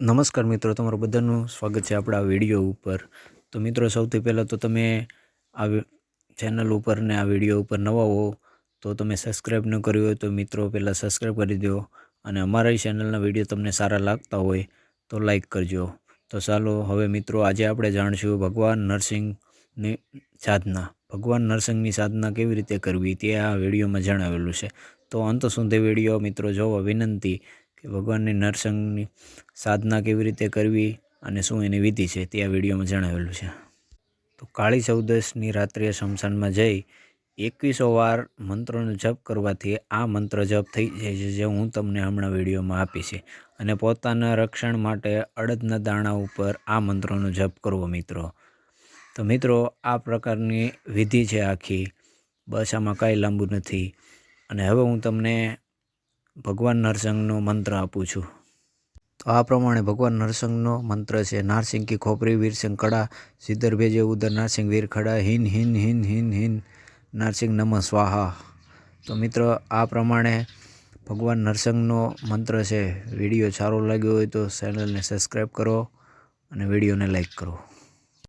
નમસ્કાર મિત્રો, તમારું બધાનું સ્વાગત છે આપણા વીડિયો ઉપર. તો મિત્રો, સૌથી પહેલાં તો તમે આ ચેનલ ઉપર ને આ વીડિયો ઉપર નવા હો, તો તમે સબસ્ક્રાઈબ ન કર્યું હોય તો મિત્રો, પહેલાં સબસ્ક્રાઈબ કરી દો અને અમારા ચેનલના વીડિયો તમને સારા લાગતા હોય તો લાઈક કરજો. તો ચાલો, હવે મિત્રો, આજે આપણે જાણશું ભગવાન નરસિંહની સાધના. ભગવાન નરસિંહની સાધના કેવી રીતે કરવી તે આ વિડીયોમાં જણાવેલું છે. તો અંત સુધી વીડિયો મિત્રો જોવા વિનંતી. કે ભગવાનની નરસંગની સાધના કેવી રીતે કરવી અને શું એની વિધિ છે તે આ વિડીયોમાં જણાવેલું છે. તો કાળી ચૌદશની રાત્રિએ શમશાનમાં જઈ એકવીસો વાર મંત્રોનો જપ કરવાથી આ મંત્ર જપ થઈ જાય છે જે હું તમને હમણાં વિડીયોમાં આપી છે. અને પોતાના રક્ષણ માટે અડદના દાણા ઉપર આ મંત્રોનો જપ કરવો મિત્રો. તો મિત્રો, આ પ્રકારની વિધિ છે આખી. બસ આમાં કાંઈ લાંબુ નથી. અને હવે હું તમને ભગવાન નરસિંહનો મંત્ર આપું છું. તો આ પ્રમાણે ભગવાન નરસિંહનો મંત્ર છે નારસિંહ કી ખોપરી, વીરસિંહ કડા સિદ્ધર ભેજે ઉદર, નારસિંહ વીર ખડા, હિન હિન હિન હિન હિન, નારસિંહ નમ સ્વાહા. તો મિત્રો, આ પ્રમાણે ભગવાન નરસિંહનો મંત્ર છે. વીડિયો સારો લાગ્યો હોય તો ચેનલને સબસ્ક્રાઈબ કરો અને વિડીયોને લાઈક કરો.